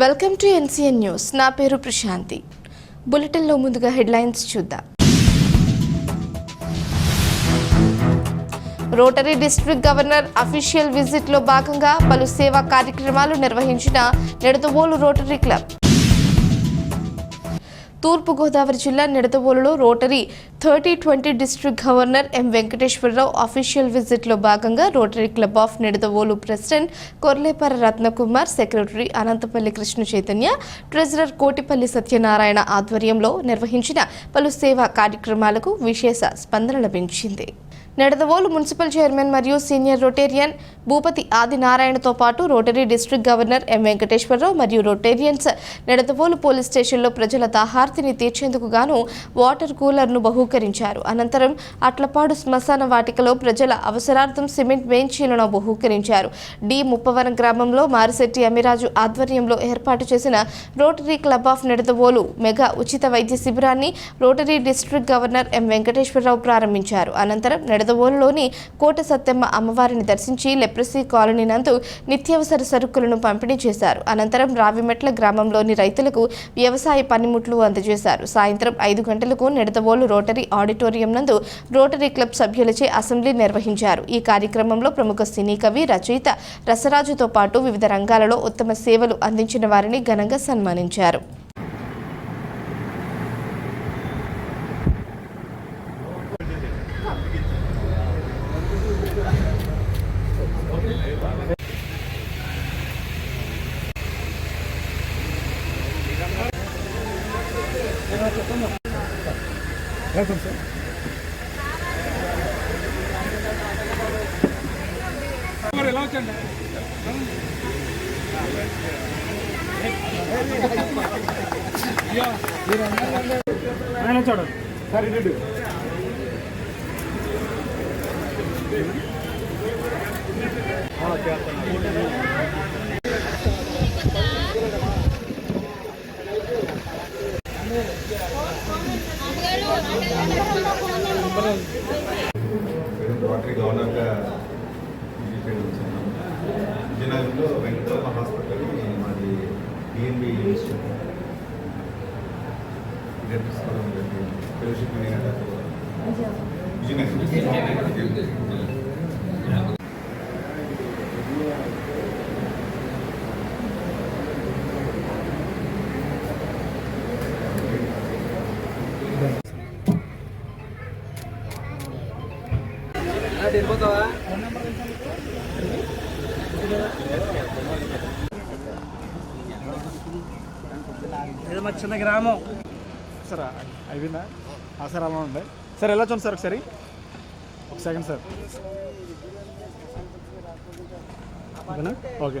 Welcome to NCN news. నా పేరు ప్రశాంతి. బులెటిన్లో ముందుగా హెడ్లైన్స్ చూద్దాం. రోటరీ డిస్ట్రిక్ట్ గవర్నర్ అఫీషియల్ విజిట్లో భాగంగా పలు సేవా కార్యక్రమాలు నిర్వహించిన నిడదవోలు రోటరీ క్లబ్. తూర్పుగోదావరి జిల్లా నిడదవోలులో rotary thirty twenty district governor M Venkateswara Rao official విజిట్లో భాగంగా rotary club of Nidadavolu president Korlepara Ratnakumar secretary Anantapalli Krishna Chaitanya treasurer Kotipalli Satyanarayana ఆధ్వర్యంలో నిర్వహించిన పలు సేవా కార్యక్రమాలకు విశేష స్పందన లభించింది. నిడదవోలు మున్సిపల్ చైర్మన్ మరియు సీనియర్ రొటేరియన్ భూపతి ఆదినారాయణతో పాటు rotary district governor M Venkateswara Rao మరియు రొటేరియన్స్ నిడదవోలు పోలీస్ స్టేషన్లో ప్రజల దాహార్తిని తీర్చేందుకు గాను వాటర్ కూలర్ను బహూకరించారు. అనంతరం అట్లపాడు శ్మశాన వాటికలో ప్రజల అవసరార్థం సిమెంట్ బెంచీలను బహూకరించారు. డి ముప్పవరం గ్రామంలో మారిశెట్టి అమిరాజు ఆధ్వర్యంలో ఏర్పాటు చేసిన rotary club of Nidadavolu mega ఉచిత వైద్య శిబిరాన్ని rotary district governor M Venkateswara Rao ప్రారంభించారు. అనంతరం నిడదవోలులోని కోట సత్యమ్మ అమ్మవారిని దర్శించి లెప్రసీ కాలనీ నందు నిత్యావసర సరుకులను పంపిణీ చేశారు. అనంతరం రావిమెట్ల గ్రామంలోని రైతులకు వ్యవసాయ పనిముట్లు అందజేశారు. సాయంత్రం ఐదు గంటలకు నిడదవోలు రోటరీ ఆడిటోరియం నందు రోటరీ క్లబ్ సభ్యులచే అసెంబ్లీ నిర్వహించారు. ఈ కార్యక్రమంలో ప్రముఖ సినీ కవి రచయిత రసరాజుతో పాటు వివిధ రంగాలలో ఉత్తమ సేవలు అందించిన వారిని ఘనంగా సన్మానించారు. వచ్చండి ఆయన చూడండి సరే రెడ్డి వాటరీ గవర్నర్గా విజయనగరంలో వెంకటరమ హాస్పిటల్ మాది డిఎన్బి ఇన్స్టిట్యూట్. ఫెలోషిప్ విజయనగరం. ఇది మా చిన్న గ్రామం సార్ అయిపోయిందా ఆ సార్ అలా ఉండే సార్ ఎలా చూడండి సార్ ఒకసారి ఒక సెకండ్ సార్ ఓకేనా ఓకే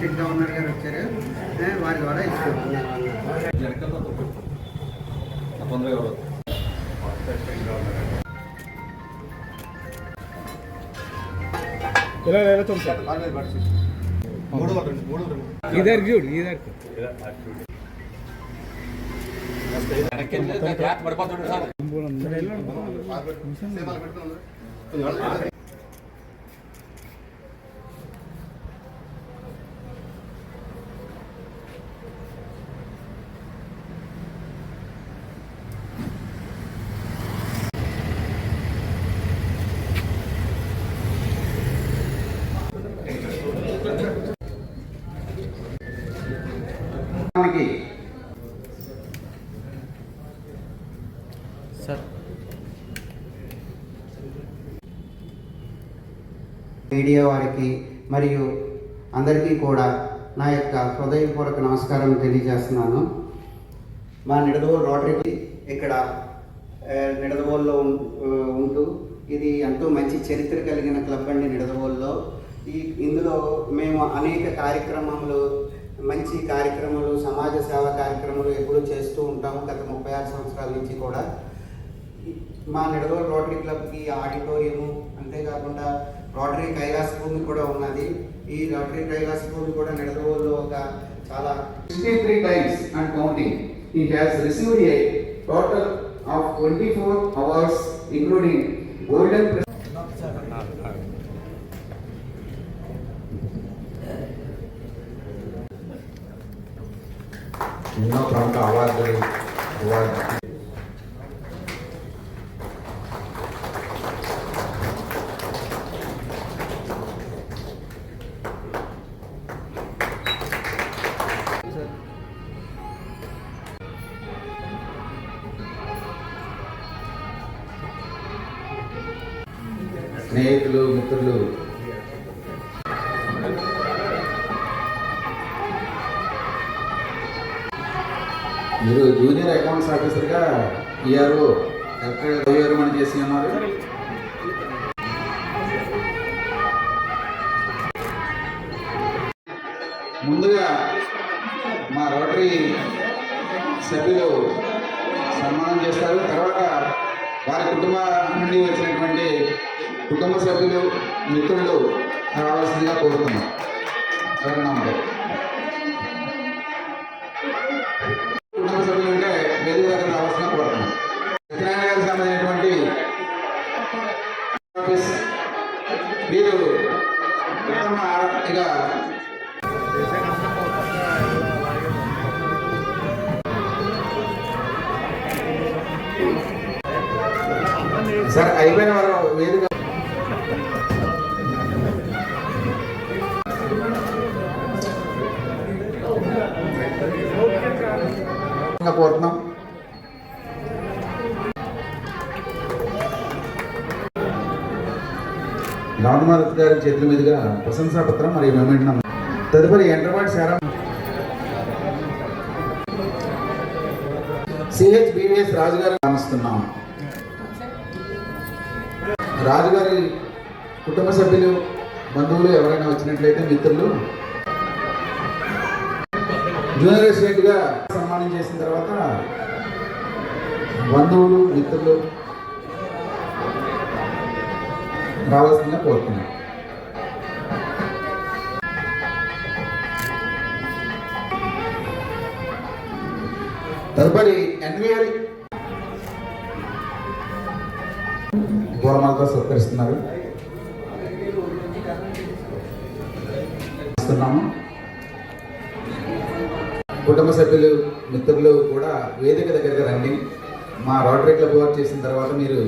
డిస్ట్రిక్ట్ గవర్నర్ గారు వచ్చారు ఏ, వారి ద్వారా ఇస్తాం తొందరగా ఎవరు ఇలా ఇలా చూడండి సార్ బాగా పడుతుంది మనకి. మీడియా వారికి మరియు అందరికీ కూడా నా యొక్క హృదయపూర్వక నమస్కారం తెలియజేస్తున్నాను. మా నిడదవోలు రోటరీకి ఇక్కడ నిడదవోలులో ఉంటూ ఇది ఎంతో మంచి చరిత్ర కలిగిన క్లబ్ అండి నిడదవోలులో. ఈ ఇందులో మేము అనేక కార్యక్రమములు మంచి కార్యక్రమాలు సమాజ సేవ కార్యక్రమాలు ఎప్పుడూ చేస్తూ ఉంటాము. గత ముప్పై ఆరు సంవత్సరాల నుంచి కూడా. మా నిడదోలు రోటరీ క్లబ్కి ఆడిటోరియము అంతేకాకుండా రోటరీ కైలాస భూమి కూడా ఉన్నది. ఈ రోటరీ కైలాస భూమి కూడా నిడదవోలులో ఒక చాలా sixty three times and counting he has received a total of twenty four hours including golden 你们 tham khảo. మీరు జూనియర్ అకౌంట్స్ ఆఫీసర్గా ఈఆర్ఓ ఎక్కడ ఈఆర్ఓ చేసి ఉన్నారు. ముందుగా మా రోటరీ సభ్యులు సన్మానం చేస్తారు. తర్వాత వారి కుటుంబ నుండి వచ్చినటువంటి కుటుంబ సభ్యులు మిత్రులు రావాల్సిందిగా కోరుతున్నాం. ఎవరన్నా ఉంటారు కుటుంబ సభ్యులు ఉంటే దగ్గర రావాల్సిన కోరుతున్నాం సత్యనారాయణ గారికి సంబంధించినటువంటి ఆఫీస్ వీరు ఉత్తమ ఇక సార్ అయిపోయిన వారు వేదిక కోరుతున్నాం. రామనాథ్ గారి చేతుల మీదుగా ప్రశంసా పత్రం మరియు మెమెంట్ తదుపరి ఎంటర్వాడ్ Sarah C H B V S Raju garu కానిస్తున్నాం రాజుగారి కుటుంబ సభ్యులు బంధువులు ఎవరైనా వచ్చినట్లయితే మిత్రులు జూనియర్ రెసిడెంట్గా సన్మానం చేసిన తర్వాత బంధువులు మిత్రులు రావాల్సిందిగా కోరుతున్నాను తదుపరి ఎన్విఆర్ పూలమాలతో సత్కరిస్తున్నారు. కుటుంబ సభ్యులు మిత్రులు కూడా వేదిక దగ్గరికి రండి. మా రోటరీ క్లబ్ వర్క్ చేసిన తర్వాత మీరు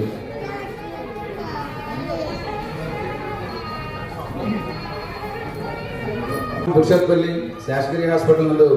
పురుషత్పల్లి శాస్త్రీయ హాస్పిటల్ నందు